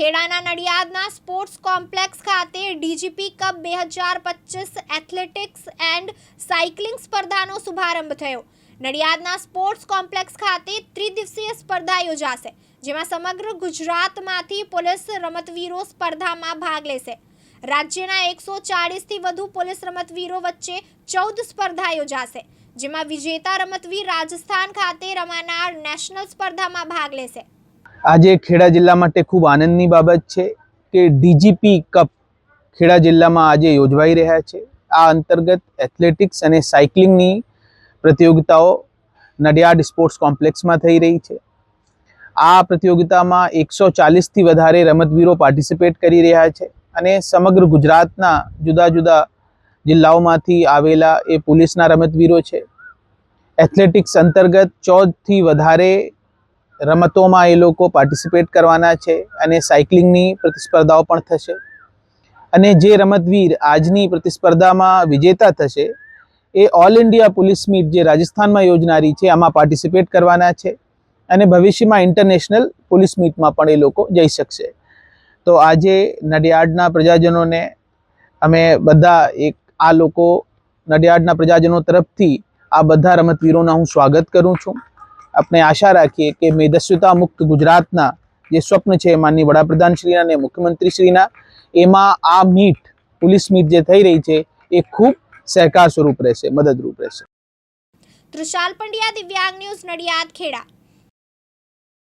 ખેડાના નડિયાદના sports complex ખાતે DGP cup બે હજાર પચીસ એથ્લેટિક્સ એન્ડ સાયકલિંગ સ્પર્ધાનો શુભારંભ થયો. નડિયાદના સ્પોર્ટ્સ કોમ્પ્લેક્સ ખાતે ત્રિદિવસીય સ્પર્ધા યોજાશે, જેમાં સમગ્ર ગુજરાતમાંથી પોલીસ રમતવીરો સ્પર્ધામાં ભાગ લેશે. રાજ્યના એકસો ચાળીસથી વધુ પોલીસ રમતવીરો વચ્ચે ચૌદ સ્પર્ધા યોજાશે, જેમાં વિજેતા રમતવીર રાજસ્થાન ખાતે રમાનાર નેશનલ સ્પર્ધામાં ભાગ લેશે. આજે ખેડા જિલ્લા માટે ખૂબ આનંદની બાબત છે કે ડીજીપી કપ ખેડા જિલ્લામાં આજે યોજવાઈ રહ્યા છે. આ અંતર્ગત એથ્લેટિક્સ અને સાયકલિંગની પ્રતિયોગિતાઓ નડિયાદ સ્પોર્ટ્સ કોમ્પ્લેક્સમાં થઈ રહી છે. આ પ્રતિયોગિતામાં એકસો ચાલીસથી વધારે રમતવીરો પાર્ટિસિપેટ કરી રહ્યા છે અને સમગ્ર ગુજરાતના જુદા જુદા જિલ્લાઓમાંથી આવેલા એ પોલીસના રમતવીરો છે. એથ્લેટિક્સ અંતર્ગત ચૌદથી વધારે રમતોમાં એ લોકો પાર્ટિસિપેટ કરવાના છે અને સાયકલિંગની પ્રતિસ્પર્ધાઓ પણ થશે. અને જે રમતવીર આજની પ્રતિસ્પર્ધામાં વિજેતા થશે, એ ઓલ ઇન્ડિયા પોલીસ મીટ જે રાજસ્થાનમાં યોજનારી છે, આમાં પાર્ટિસિપેટ કરવાના છે અને ભવિષ્યમાં ઇન્ટરનેશનલ પોલીસ મીટમાં પણ એ લોકો જઈ શકશે. તો આજે નડિયાડના પ્રજાજનોને અમે બધા એક આ લોકો નડિયાડના પ્રજાજનો તરફથી આ બધા રમતવીરોના હું સ્વાગત કરું છું. આપણે આશા રાખીએ કે મેદસ્વીતા મુક્ત ગુજરાતના જે સ્વપ્ન છે માનની વડાપ્રધાનશ્રીના અને મુખ્યમંત્રીશ્રીના એમાં આ મીટ પોલીસ મીટ જે થઈ રહી છે એ ખૂબ સહકાર સ્વરૂપ રહેશે મદદરૂપ રહેશે તૃષાલ પંડ્યા દિવ્યાંગ ન્યૂઝ નડિયાદ ખેડા